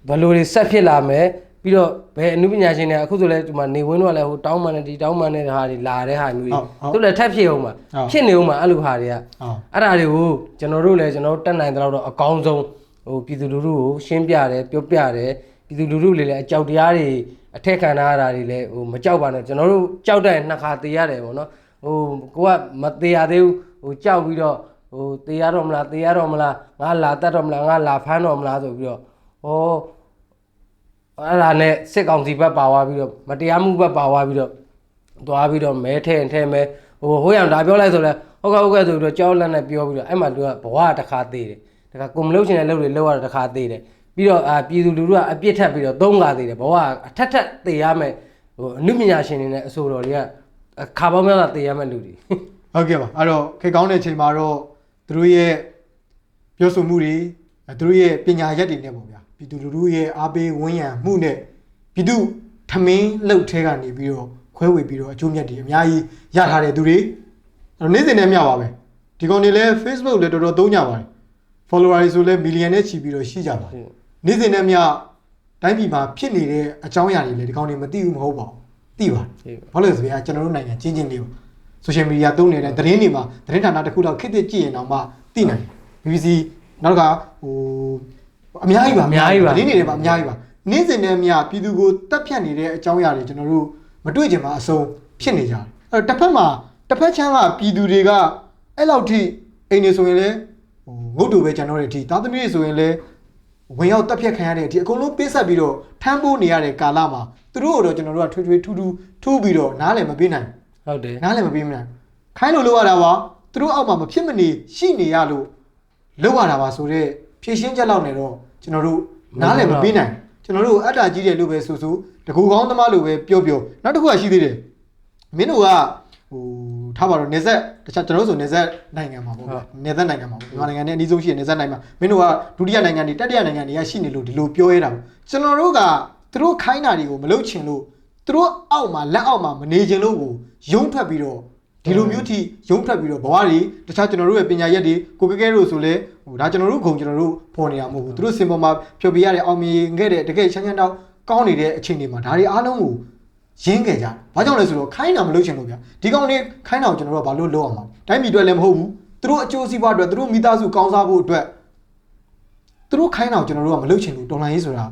ဘယ်လိုတွေဆက်ဖြစ်လာမယ်ပြီးတော့ဘယ်အနုပညာရှင်တွေအခုဆိုလဲဒီမှာနေဝင်းတော့လည်းဟိုတောင်းမှန်တဲ့ဒီတောင်းမှန်တဲ့ဟာတွေလာတဲ့ဟာမျိုးတွေသူလည်းထပ်ဖြစ်အောင်မှာဖြစ်နေအောင်မှာအဲ့လိုဟာတွေကဟောအဲ့ဒါတွေကိုကျွန်တော်တို့လည်းကျွန်တော်တို့တက်နိုင်တဲ့တော့အကောင်းဆုံးဟိုပြည်သူလူထုကိုရှင်းပြတယ်ပြောပြတယ် ပြည်သူလူထုတွေလည်းအကြောက်တရားတွေအထက်ခံထားရတာတွေလည်းဟိုမကြောက်ပါနဲ့ကျွန်တော်တို့ကြောက်တဲ့နှစ်ခါသေးရတယ်ပေါ့နော်ဟိုကိုကမသေးရသေးဘူးဟိုကြောက်ပြီးတော့ဟိုသေးရတော့မလားသေးရတော့မလားငါလာတတ်တော့မလားငါလာဖမ်းတော့မလားဆိုပြီးတော့ဟောအဲ့ဒါနဲ့စစ်ကောင်စီဘက်ပါသွားပြီးတော့မတရားမှုဘက်ပါသွားပြီးတော့သွားပြီးတော့မဲထဲထဲမဲဟိုဟိုရအောင်ဒါပြောလိုက်ဆိုလဲဟုတ်ကဲ့ဟုတ်ကဲ့ဆိုပြီးတော့ကြောက်လက်နဲ့ပြောပြီးတော့အဲ့မှာသူကဘဝတစ်ခါသေးတယ်တခါကိုမလို့ချင်တဲ့လုပ်တွေလုပ်ရတာတစ်ခါသေးတယ် ပြီးတော့အာပြည်သူလူထုကအပြစ်ထက်ပြီးတော့သုံးခါသေးတယ်ဘဝအထက်ထက်သေးရမယ်ဟိုအနုပညာရှင်တွေနဲ့အဆိုတော်တွေကခါပေါင်းများစွာသေးရမယ်လူတွေဟုတ်ကဲ့ပါအဲ့တော့ခေတ်ကောင်းတဲ့အချိန်မှာတော့သူတို့ရဲ့ပြောဆိုမှုတွေအဲသူတို့ရဲ့ပညာရက်တွေနဲ့ပေါ့ဗျာပြည်သူလူထုရဲ့အားပေးဝန်းရံမှုနဲ့ပြည်သူထမင်းလှုပ်ထဲကနေပြီးတော့ခွဲဝေပြီးတော့အကျိုးမြတ်တွေအများကြီးရထားတဲ့သူတွေအဲ့တော့နေ့စဉ်နဲ့မျှပါပဲဒီကောင်တွေလည်း Facebook လည်းတော်တော်သုံးကြပါတယ် follower တွေဆိုလည်း million နဲ့ချီပြီးတော့ရှိကြပါတယ် နေ့စဉ်နဲ့မျှတိုင်းပြည်မှာဖြစ်နေတဲ့အကြောင်းအရာတွေလည်းဒီကောင်တွေမသိဘူးမဟုတ်ပါဘူးသိပါတယ်ဘာလို့လဲဆိုရင်ကျွန်တော်တို့နိုင်ငံချင်းချင်းလေးပါဆိုရှယ်မီဒီယာသုံးနေတဲ့သတင်းတွေမှာသတင်းဌာနတစ်ခုတော့ခစ်သစ်ကြည့်ရင်တော့မှသိနိုင်တယ် BBC နောက်ကဟိုအများကြီးပါသတင်းတွေတွေပါအများကြီးပါနေ့စဉ်နဲ့မျှပြည်သူကိုတက်ဖြတ်နေတဲ့အကြောင်းအရာတွေကျွန်တော်တို့မတွေ့ကြမှာအဆုံးဖြစ်နေကြတယ်အဲ့တော့တစ်ဖက်မှာတစ်ဖက်ချမ်းကပြည်သူတွေကအဲ့လောက်ထိအိမ်နေဆိုရင်လည်းဟိုငုတ်တူပဲကျွန်တော်တို့အထိသားသမီးတွေဆိုရင်လည်း ဝင်ရောက်တက်ဖြတ်ခံရတဲ့အထိအကုန်လုံးပေးဆက်ပြီးတော့ထမ်းပိုးနေရတဲ့ကာလမှာသူတို့ကိုတော့ကျွန်တော်တို့ကထွေထွေထူးထူးထူးပြီးတော့နားလည်မပေးနိုင်ဘူးဟုတ်တယ်နားလည်းမပေးမနိုင်ခိုင်းလို့လောက်ရတာပါသူတို့အောက်မှာမဖြစ်မနေရှိနေရလို့လောက်ရတာပါဆိုတော့ဖြည့်ရှင်းချက်လောက်နေတော့ကျွန်တော်တို့နားလည်းမပေးနိုင်ကျွန်တော်တို့အတ္တကြီးတယ်လို့ပဲဆိုဆိုတကူကောင်းသမားလို့ပဲပြောပြောနောက်တစ်ခုကရှိသေးတယ်မင်းတို့ကဟို ထားပါတော့နေဆက်တခြားကျွန်တော်တို့ဆိုနေဆက်နိုင်ငံမှာပေါ့ဗျာနေဆက်နိုင်ငံမှာပေါ့မြန်မာနိုင်ငံနဲ့အနည်းဆုံးရှိတဲ့နေဆက်နိုင်ငံမှာမင်းတို့ကဒုတိယနိုင်ငံတွေတတိယနိုင်ငံတွေကရှိနေလို့ဒီလိုပြောရတာပေါ့ကျွန်တော်တို့ကသူတို့ခိုင်းတာတွေကိုမလုပ်ချင်လို့သူတို့အောက်မှာလက်အောက်မှာမနေချင်လို့ကိုယုံထွက်ပြီးတော့ဒီလိုမျိုးထိရုံးထွက်ပြီးတော့ဘဝတွေတခြားကျွန်တော်တို့ရဲ့ပညာရက်တွေကိုကဲကဲတို့ဆိုလဲဟိုဒါကျွန်တော်တို့ဂုံကျွန်တော်တို့ပေါ်နေတာမဟုတ်ဘူးသူတို့စင်ပေါ်မှာဖြောပြရတဲ့အောင်မြင်ခဲ့တဲ့တကယ်ချမ်းချမ်းတော့ကောင်းနေတဲ့အချိန်တွေမှာဒါတွေအားလုံးကို ရင်းခဲ့ကြတယ်။ဘာကြောင့်လဲဆိုတော့ခိုင်းတာမလုပ်ချင်လို့ဗျာ။ဒီကောင်လေးခိုင်းတာကိုကျွန်တော်တို့ကဘာလို့လုပ်အောင်မှာ။တိုင်းပြည်အတွက်လည်းမဟုတ်ဘူး။သူတို့အကျိုးစီးပွားအတွက်သူတို့မိသားစုကောင်းစားဖို့အတွက်သူတို့ခိုင်းတာကိုကျွန်တော်တို့ကမလုပ်ချင်လို့တော်လိုင်းရေးဆိုတာ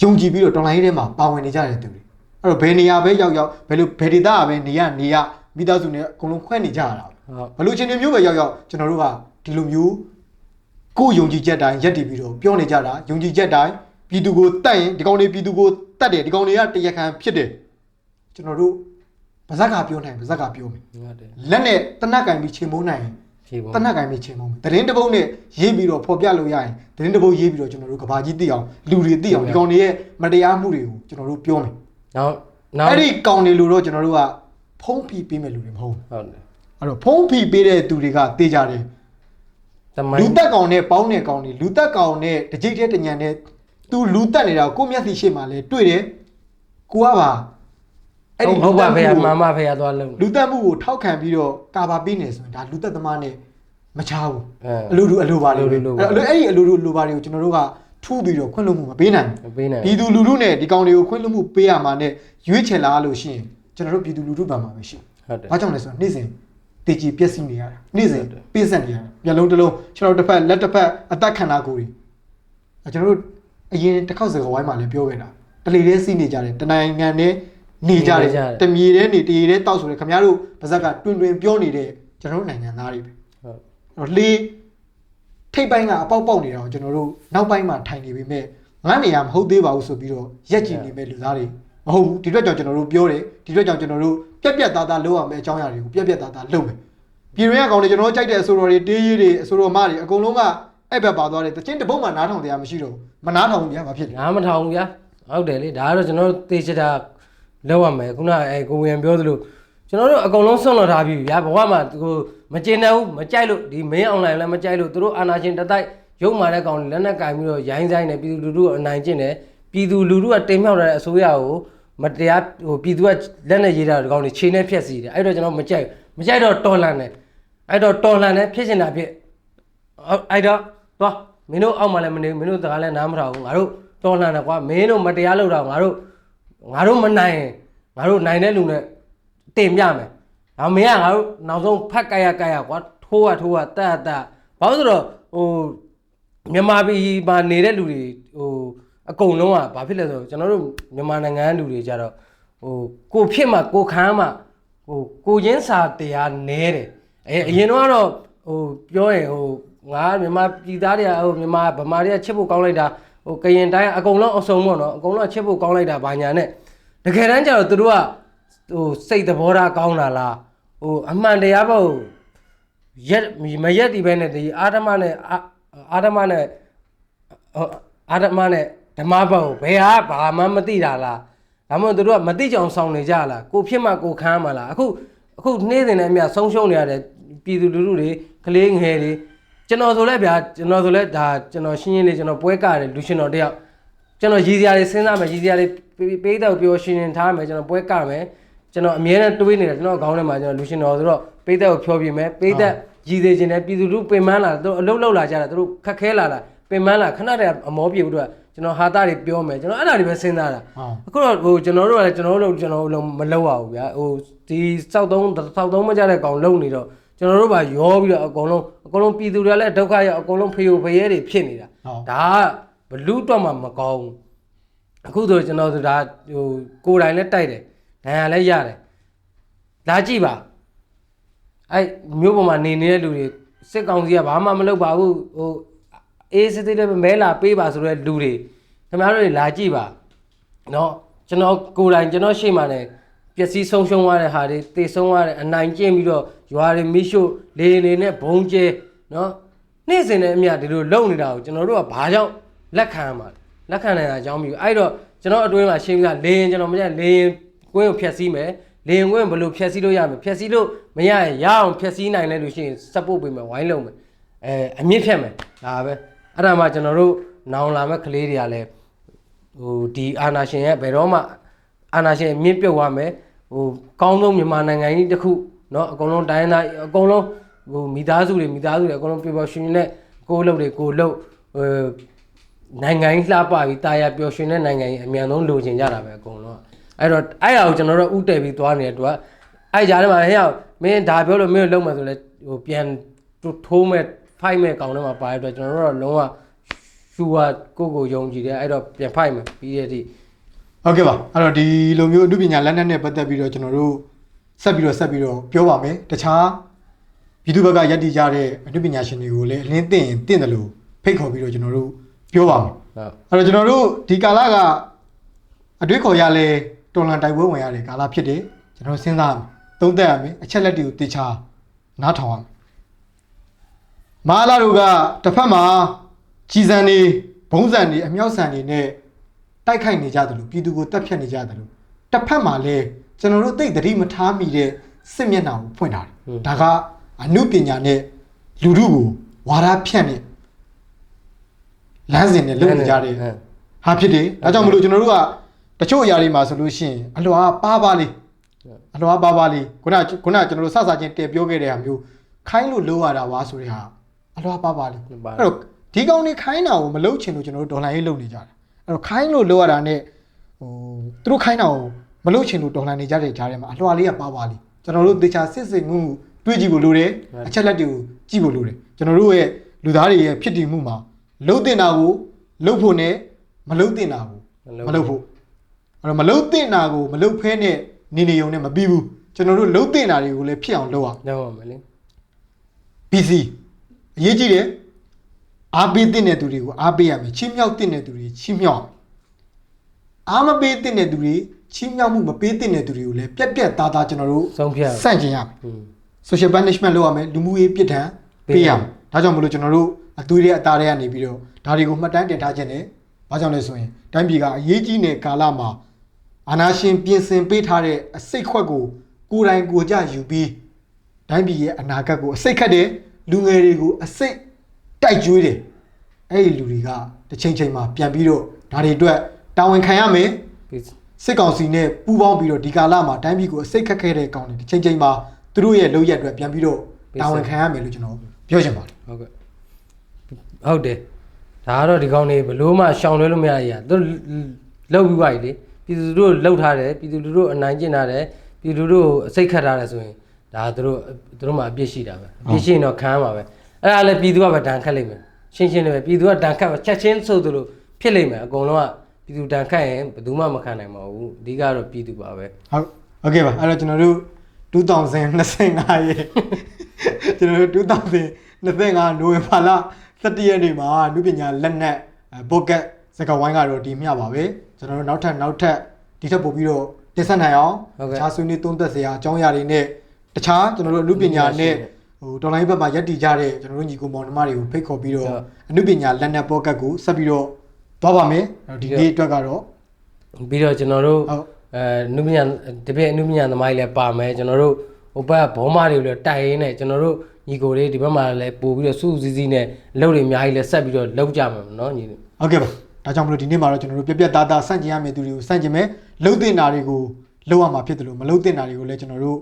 ယုံကြည်ပြီးတော့တော်လိုင်းရေးထဲမှာပါဝင်နေကြတဲ့သူတွေ။အဲ့တော့ဘယ်နေရာပဲရောက်ရောက်ဘယ်လိုဘယ်ဒေသပဲနေရနေရမိသားစုနဲ့အကုန်လုံးခွဲနေကြရတာပဲဟုတ်ဘယ်လိုချင်းတွေမျိုးပဲရောက်ရောက်ကျွန်တော်တို့ကဒီလိုမျိုးကိုယ်ယုံကြည်ချက်တိုင်းရက်တည်ပြီးတော့ပြောနေကြတာယုံကြည်ချက်တိုင်းပြည်သူကိုတတ်ရင်ဒီကောင်တွေပြည်သူကိုတတ်တယ်ဒီကောင်တွေကတရားခံဖြစ်တယ် ကျွန်တော်တို့ဗဇက်ကပြောနိုင်ဗဇက်ကပြောမယ်ဟုတ်တယ်လက်နဲ့တနက်ကင်ပြီးချိန်မုန်းနိုင်ရင်ဖြေပေါ်တနက်ကင်ပြီးချိန်မုန်းမယ်သတင်းတစ်ပုတ်နဲ့ရေးပြီးတော့ဖော်ပြလို့ရရင်သတင်းတစ်ပုတ်ရေးပြီးတော့ကျွန်တော်တို့ကဘာကြီးသိအောင်လူတွေသိအောင်ဒီကောင်တွေရဲ့မတရားမှုတွေကိုကျွန်တော်တို့ပြောမယ်နောက်နောက်အဲ့ဒီကောင်တွေလို့တော့ကျွန်တော်တို့ကဖုံးဖိပေးမဲ့လူတွေမဟုတ်ဘူးဟုတ်တယ်အဲ့တော့ဖုံးဖိပေးတဲ့သူတွေကတေးကြတယ်တမိုင်းလူတက်ကောင်နဲ့ပေါင်းတဲ့ကောင်တွေလူတက်ကောင်နဲ့တကြိတ်တဲ့တညံနဲ့သူလူတက်နေတာကိုကိုမျက်စိရှိမှလဲတွေ့တယ်ကိုကပါ ဟုတ်ပါဖေလူရတက်မှုမကိုမဖေရသွားလုံးလူတက်မှုကိုထောက်ခံပြီးတော့ကာဘာပေးနေဆိုရင်ဒါလူတက်သမားနဲ့မချဘူးအဲအလိုလူအလိုပါတွေအလိုလူအလိုပါအဲ့အဲ့ဒီအလိုလူအလိုပါတွေကိုကျွန်တော်တို့ကထူးပြီးတော့ခွင့်လွှတ်မှုမပေးနိုင်မပေးနိုင်ဘူးပြည်သူလူထုနဲ့ဒီကောင်တွေကိုခွင့်လွှတ်မှုပေးရမှာနဲ့ရွေးချယ်လာလို့ရှိရင်ကျွန်တော်တို့ပြည်သူလူထုဘက်မှာပဲရှိတယ်ဟုတ်တယ်။ဘာကြောင့်လဲဆိုတော့နေ့စဉ်တေချီပြက်စီးနေရတာ။နေ့စဉ်ဟုတ်တယ်ပေးဆက်နေရတာ။မျက်လုံးတစ်လုံးကျွန်တော်တို့တစ်ဖက်လက်တစ်ဖက်အသက်ခန္ဓာကိုယ်တွေအဲကျွန်တော်တို့အရင်တစ်ခေါက်စကားဝိုင်းမှာလည်းပြောခဲ့တာ။တလေတည်းစီးနေကြတယ်။တနိုင်ငံနဲ့ နေကြတယ်။တမြေတည်းနေတရေတည်းတောက်ဆိုတယ်ခင်ဗျားတို့ပါဇက်ကတွင်တွင်ပြောနေတဲ့ကျွန်တော်တို့နိုင်ငံသားတွေပဲဟုတ်။အဲ့တော့လေထိတ်ပိုင်းကအပေါက်ပေါက်နေတာကိုကျွန်တော်တို့နောက်ပိုင်းမှာထိုင်နေပေမဲ့ငါနေရာမဟုတ်သေးပါဘူးဆိုပြီးတော့ရက်ကြည့်နေမဲ့လူသားတွေမဟုတ်ဘူးဒီအတွက်ကြောင့်ကျွန်တော်တို့ပြောတယ်ဒီအတွက်ကြောင့်ကျွန်တော်တို့ပြက်ပြက်သားသားလုပ်ရမယ့်အကြောင်းအရာတွေကိုပြက်ပြက်သားသားလုပ်မယ်ပြည်ရင်းအကောင်တွေကျွန်တော်တို့ကြိုက်တဲ့အဆိုတော်တွေတေးရေးတွေအဆိုတော်မတွေအကုန်လုံးကအဲ့ဘက်ပါသွားတယ်တချင်းတစ်ပုတ်မှနားထောင်တရားမရှိတော့ဘူးမနားထောင်ဘူးဗျာဘာဖြစ်လဲနားမထောင်ဘူးဗျာဟုတ်တယ်လေဒါကတော့ကျွန်တော်တို့သေချာတာ လောက်ရမယ်ခုနအဲကိုဝင်ပြောသလိုကျွန်တော်တို့အကုန်လုံးဆွန့်လွတ်ထားပြီဗျာဘဝမှာကိုမကျင်တဲ့ဘူးမကြိုက်လို့ဒီမင်းအွန်လိုင်းလည်းမကြိုက်လို့သူတို့အာနာရှင်တတိုက်ရုံမာတဲ့ကောင်တွေလက်နဲ့ကင်ပြီးတော့ရိုင်းဆိုင်နေပြည်သူလူထုကိုအနိုင်ကျင့်တယ်ပြည်သူလူထုကတိမ်မြောက်တဲ့အစိုးရကိုမတရားဟိုပြည်သူကလက်နဲ့ရေးတာဒီကောင်တွေခြေနဲ့ဖြက်စီတယ်အဲ့တော့ကျွန်တော်မကြိုက်ဘူးမကြိုက်တော့တော်လန်တယ်အဲ့တော့တော်လန်တယ်ဖြစ်ချင်တာဖြစ်ဟုတ်အဲ့တော့သွားမင်းတို့အောက်မှာလည်းမနေဘူးမင်းတို့တကားလည်းနားမထောင်ဘူးငါတို့တော်လန်တယ်ကွာမင်းတို့မတရားလုပ်တာငါတို့ ငါတို့မနိုင်ရင်ငါတို့နိုင်တဲ့လူနဲ့တင်ပြမယ်ဒါမင်းကငါတို့နောက်ဆုံးဖက်ကြက်ရကြက်ရကွာထိုးရထိုးရတက်ရတက်ဘာလို့ဆိုတော့ဟိုမြန်မာပြည်မှာနေတဲ့လူတွေဟိုအကုန်လုံးကဘာဖြစ်လဲဆိုတော့ကျွန်တော်တို့မြန်မာနိုင်ငံလူတွေကြတော့ဟိုကိုဖြစ်မှကိုခမ်းမှဟိုကိုချင်းစာတရားနဲတယ်အဲအရင်တော့ကတော့ဟိုပြောရင်ဟိုငါမြန်မာပြည်သားတွေကဟိုမြန်မာဗမာတွေကချစ်ဖို့ကောင်းလိုက်တာ ဟိုကရင်တိုင်းအကုန်လုံးအစုံပေါ့နော်အကုန်လုံးချစ်ဖို့ကောင်းလိုက်တာဘာညာနဲ့တကယ်တမ်းကျတော့သူတို့ကဟိုစိတ်သဘောထားကောင်းတာလားဟိုအမှန်တရားပေါ့ရက်မရက်ဒီပဲနဲ့ဒီအာဓမနဲ့အာအာဓမနဲ့ဟိုအာဓမနဲ့ဓမ္မဘုံဘယ်ဟာဘာမှမသိတာလားဒါမှမဟုတ်သူတို့ကမသိကြအောင်ဆောင်နေကြလားကိုဖြစ်မှကိုခမ်းမှလားအခုအခုနေ့စဉ်နဲ့အမြဆုံးရှုံးနေရတဲ့ပြည်သူလူထုတွေကလေးငယ်တွေ ကျွန်တော်ဆိုလဲဗျာကျွန်တော်ဆိုလဲဒါကျွန်တော်ရှင်းရှင်းလေးကျွန်တော်ပွဲကတယ်လူရှင်တော်တယောက်ကျွန်တော်ရည်စရာတွေစဉ်းစားမယ်ရည်စရာတွေပေးပေးတော့ပြောရှင်းရှင်းထားမယ်ကျွန်တော်ပွဲကမယ်ကျွန်တော်အမြဲတမ်းတွေးနေတယ်ကျွန်တော်ခေါင်းထဲမှာကျွန်တော်လူရှင်တော်ဆိုတော့ပေးတဲ့ကိုဖြောပြမယ်ပေးတဲ့ရည်သေးခြင်းနဲ့ပြည်သူလူပင်မန်းလာသူတို့အလုတ်လောက်လာကြတာသူတို့ခက်ခဲလာတာပင်မန်းလာခဏတည်းအမောပြေဘူးတို့ကကျွန်တော်ဟာတာတွေပြောမယ်ကျွန်တော်အဲ့ဒါတွေပဲစဉ်းစားတာဟုတ်အခုတော့ဟိုကျွန်တော်တို့ကလည်းကျွန်တော်တို့ကျွန်တော်တို့လုံးမလောက်ရဘူးဗျာဟိုဒီစောက်သုံးစောက်သုံးမကြတဲ့ကောင်လုံနေတော့ ကျွန်တော်တို့ပါရောပြီးတော့အကုန်လုံးအကုန်လုံးပြည်သူတွေလည်းဒုက္ခရောက်အကုန်လုံးဖေယိုဖရဲတွေဖြစ်နေတာဟုတ်ဒါကဘလူးတော့မှမကောင်းဘူးအခုဆိုကျွန်တော်တို့ဒါဟိုကိုယ်တိုင်လည်းတိုက်တယ်ဒဏ်ရာလည်းရတယ်လာကြည့်ပါအဲ့မြို့ပေါ်မှာနေနေတဲ့လူတွေစစ်ကောင်စီကဘာမှမလုပ်ပါဘူးဟိုအေးစစ်စစ်လေးပဲမဲလာပေးပါဆိုတဲ့လူတွေခင်ဗျားတို့တွေလာကြည့်ပါနော်ကျွန်တော်ကိုယ်တိုင်ကျွန်တော်ရှေ့မှာလည်း ပျက်စီးဆုံးရှုံးသွားတဲ့ဟာတွေတေဆုံးသွားတဲ့အနိုင်ကျင့်ပြီးတော့ရွာတွေမိရှို့လေနေနဲ့ဘုံကျဲနော်နေ့စဉ်နဲ့အမြဒီလိုလုံနေတာကိုကျွန်တော်တို့ကဘာကြောင့်လက်ခံရမှာလဲလက်ခံနိုင်တာအကြောင်းမျိုးအဲ့တော့ကျွန်တော်အတွင်းမှာရှင်းပြလေရင်ကျွန်တော်မရလေရင်ကွင်းကိုဖျက်ဆီးမယ်လေရင်ကွင်းဘယ်လိုဖျက်ဆီးလို့ရမလဲဖျက်ဆီးလို့မရရင်ရအောင်ဖျက်ဆီးနိုင်လဲလို့ရှိရင် support ပေးမယ်ဝိုင်းလုံးမယ်အဲအမြင့်ဖြတ်မယ်ဒါပဲအဲ့ဒါမှကျွန်တော်တို့နောင်လာမဲ့ကလေးတွေကလည်းဟိုဒီအာနာရှင်ရဲ့ဘယ်တော့မှအာနာရှင်အမြင့်ပြုတ်သွားမယ် ဟိုကောင်းဆုံးမြန်မာနိုင်ငံကြီးတစ်ခုเนาะအကုန်လုံးတိုင်းသားအကုန်လုံးဟိုမိသားစုတွေမိသားစုတွေအကုန်လုံးပျော်ပျော်ရွှင်ရွှင်နဲ့ကိုယ်လုပ်တွေကိုယ်လုပ်ဟို နိုင်ငံကြီးလှပပြီးတာယာပျော်ရွှင်တဲ့နိုင်ငံကြီးအမြန်ဆုံးလိုချင်ကြတာပဲအကုန်လုံးကအဲ့တော့အဲ့အရာကိုကျွန်တော်တို့ဥတည်ပြီးသွားနေတဲ့သူကအဲ့ကြားထဲမှာဟဲ့ရောက်မင်းဒါပြောလို့မင်းတို့လုံးမယ်ဆိုလဲဟိုပြန်ထိုးမဲ့ဖိုက်မဲ့ကောင်းထဲမှာပါရတဲ့အတွက်ကျွန်တော်တို့ကလုံးဝရှူဟာကိုကိုယုံကြည်တယ်အဲ့တော့ပြန်ဖိုက်မယ်ပြီးတဲ့အထိ ဟုတ်ကဲ့ပါအဲ့တော့ဒီလိုမျိုးအမှုပညာလက်နက်နဲ့ပတ်သက်ပြီးတော့ကျွန်တော်တို့ဆက်ပြီးတော့ဆက်ပြီးတော့ပြောပါမယ်တခြားပြည်သူဘက်ကယက်တီကြတဲ့အမှုပညာရှင်တွေကိုလည်းအလင်းသိရင်တင့်တယ်လို့ဖိတ်ခေါ်ပြီးတော့ကျွန်တော်တို့ပြောပါမယ်ဟုတ်အဲ့တော့ကျွန်တော်တို့ဒီကာလကအတွေးခေါ်ရလဲတော်လန်တိုက်ပွဲဝင်ရတဲ့ကာလဖြစ်တယ်ကျွန်တော်စဉ်းစားရမယ်သုံးသပ်ရမယ်အချက်လက်တွေကိုတေချာနားထောင်ရမယ်မဟာလာတို့ကတစ်ဖက်မှာကြီးစံနေဘုံစံနေအမြောက်စံနေနဲ့ တိုက်ခိုက်နေကြတယ်လို့ပြည်သူကိုတပ်ဖြတ်နေကြတယ်လို့တစ်ဖက်မှာလဲကျွန်တော်တို့သိတဲ့တိမထားမိတဲ့စစ်မျက်နှာကိုဖွင့်ထားတယ်ဒါကအမှုပညာနဲ့လူထုကိုဝါဒဖြန့်တဲ့လမ်းစဉ်နဲ့လုပ်နေကြတဲ့ဟုတ်ဟာဖြစ်တယ်ဒါကြောင့်မလို့ကျွန်တော်တို့ကတချို့အရာတွေမှာဆိုလို့ရှိရင်အလွာပါပါလေးအလွာပါပါလေးခုနကခုနကကျွန်တော်တို့စစချင်းတည်ပြောခဲ့တဲ့ဟာမျိုးခိုင်းလို့လိုရတာပါဆိုတဲ့ဟာအလွာပါပါလေးအဲ့တော့ဒီကောင်တွေခိုင်းတာကိုမလုပ်ချင်လို့ကျွန်တော်တို့ဒေါ်လာရေးလုပ်နေကြတာ အဲ့တော့ခိုင်းလို့လိုရတာ ਨੇ ဟိုသူတို့ခိုင်းတာကိုမလုပ်ချင်လို့ဒေါ်လာနေကြတဲ့ဂျားထဲမှာအလွာလေးကပါပါလေးကျွန်တော်တို့တေချာစစ်စစ်ငုံငုံတွေးကြည့်ဖို့လိုတယ်အချက်လက်တွေကိုကြည့်ဖို့လိုတယ်ကျွန်တော်တို့ရဲ့လူသားတွေရဲ့ဖြစ်တည်မှုမှာလှုပ်တင်တာကိုလှုပ်ဖို့ ਨੇ မလှုပ်တင်တာကိုမလှုပ်ဖို့အဲ့တော့မလုတ်တင်တာကိုမလုတ်ဖဲနဲ့နေနေုံနဲ့မပြီးဘူးကျွန်တော်တို့လုတ်တင်တာတွေကိုလည်းဖြစ်အောင်လုပ်အောင်လောက်ပါမယ်လေ BC အရေးကြီးတယ် အားပေးတဲ့သူတွေကိုအားပေးရမယ်ချင်းမြောက်တဲ့သူတွေချင်းမြောက်အားမပေးတဲ့သူတွေချင်းမြောက်မှုမပေးတဲ့သူတွေကိုလည်းပြက်ပြက်သားသားကျွန်တော်တို့ဆုံးဖြတ်စန့်ကျင်ရမယ်อืม social punishment လုပ်ရမယ်လူမှုရေးပြစ်ဒဏ်ပေးရမယ်ဒါကြောင့်မလို့ကျွန်တော်တို့အသွေးတွေအသားတွေကနေပြီးတော့ဒါတွေကိုမှတ်တမ်းတင်ထားခြင်းနဲ့ဘာကြောင့်လဲဆိုရင်တိုင်းပြည်ကအရေးကြီးတဲ့ကာလမှာအာဏာရှင်ပြင်ဆင်ပေးထားတဲ့အစိတ်ခွက်ကိုကိုယ်တိုင်ကိုယ်ကြယူပြီးတိုင်းပြည်ရဲ့အနာဂတ်ကိုအစိတ်ခတ်တယ်လူငယ်တွေကိုအစိတ် တိုက်ကျွေးတယ်အဲ့ဒီလူတွေကတစ်ချိန်ချိန်မှာပြန်ပြီးတော့ဒါတွေအတွက်တာဝန်ခံရမယ်ပြီးစစ်ကောင်စီနဲ့ပူးပေါင်းပြီးတော့ဒီကာလမှာတိုင်းပြည်ကိုအစိတ်ခတ်ခဲ့တဲ့ကောင်တွေတစ်ချိန်ချိန်မှာသူတို့ရဲ့လုပ်ရက်အတွက်ပြန်ပြီးတော့တာဝန်ခံရမယ်လို့ကျွန်တော်ပြောချင်ပါတယ်ဟုတ်ကဲ့ဟုတ်တယ်ဒါကတော့ဒီကောင်းနေဘလို့မှရှောင်လွဲလို့မရရသူလောက်ပြီးပါလေပြည်သူတို့လှုပ်ထားတယ်ပြည်သူတို့အနိုင်ကျင့်ထားတယ်ပြည်သူတို့အစိတ်ခတ်ထားတယ်ဆိုရင်ဒါသူတို့သူတို့မှအပြစ်ရှိတာပဲအပြစ်ရှိရင်တော့ခံရမှာပဲ အဲ့ဒါလည်းပြည်သူကပဲဒဏ်ခတ်လိုက်မယ်ရှင်းရှင်းလေးပဲပြည်သူကဒဏ်ခတ်ချက်ချင်းဆိုသလိုဖြစ်လိမ့်မယ်အကုန်လုံးကပြည်သူဒဏ်ခတ်ရင်ဘယ်သူမှမခံနိုင်ပါဘူးအဓိကတော့ပြည်သူပါပဲ ဟုတ်โอเคပါအဲ့တော့ကျွန်တော်တို့2025ရဲ့ကျွန်တော်တို့2025နိုဝင်ဘာလ17ရက်နေ့မှာလူပညာလက်နက်ဘော့ကတ်စကဝိုင်းကတော့ဒီမျှပါပဲကျွန်တော်တို့နောက်ထပ်နောက်ထပ်ဒီထက်ပို့ပြီးတော့တင်ဆက်နိုင်အောင် ဟုတ်ကဲ့ တခြားဆွေးနွေးသုံးသပ်စရာအကြောင်းအရာတွေနဲ့တခြားကျွန်တော်တို့လူပညာနဲ့ ဟိုတော်လိုင်းဘက်မှာယက်တီကြတဲ့ကျွန်တော်တို့ညီကိုမောင်နှမတွေကိုဖိတ်ခေါ်ပြီးတော့ ဟုတ် အနုပညာလက်နက်ဘော့ကတ်ကိုဆက်ပြီးတော့သွားပါမယ်အဲ့တော့ဒီနေ့အတွက်ကတော့ ပြီးတော့ကျွန်တော်တို့ ဟုတ် အဲနုပညာတပည့်နုပညာသမိုင်းလည်းပါမယ်ကျွန်တော်တို့ဟိုဘက်ဘောမတွေကိုလည်းတိုက်ရင်းနဲ့ကျွန်တော်တို့ညီကိုတွေဒီဘက်မှာလည်းပို့ပြီးတော့စူးစီးစီးနဲ့အလုပ်တွေအများကြီးလည်းဆက်ပြီးတော့လုပ်ကြမှာเนาะညီတို့ ဟုတ်ကဲ့ပါဒါကြောင့်မလို့ဒီနေ့မှာတော့ကျွန်တော်တို့ပြက်ပြက်သားသားစန့်ကျင်ရမယ့်သူတွေကိုစန့်ကျင်မယ်လှုပ်တင်တာတွေကိုလှုပ်ရမှာဖြစ်တယ်လို့မလှုပ်တင်တာတွေကိုလည်းကျွန်တော်တို့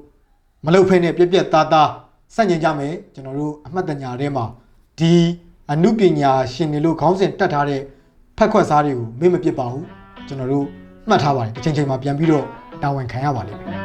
မလှုပ်ဖဲနဲ့ပြက်ပြက်သားသား စန့်ကျင်ကြမယ်ကျွန်တော်တို့အမှတ်တညာထဲမှာဒီအနုပညာရှင်တွေလို့ခေါင်းစဉ်တက်ထားတဲ့ဖက်ခွက်စားတွေကိုမေ့မပစ်ပါဘူးကျွန်တော်တို့မှတ်ထားပါတယ်တစ်ချိန်ချိန်မှာပြန်ပြီးတော့တာဝန်ခံရပါလိမ့်မယ်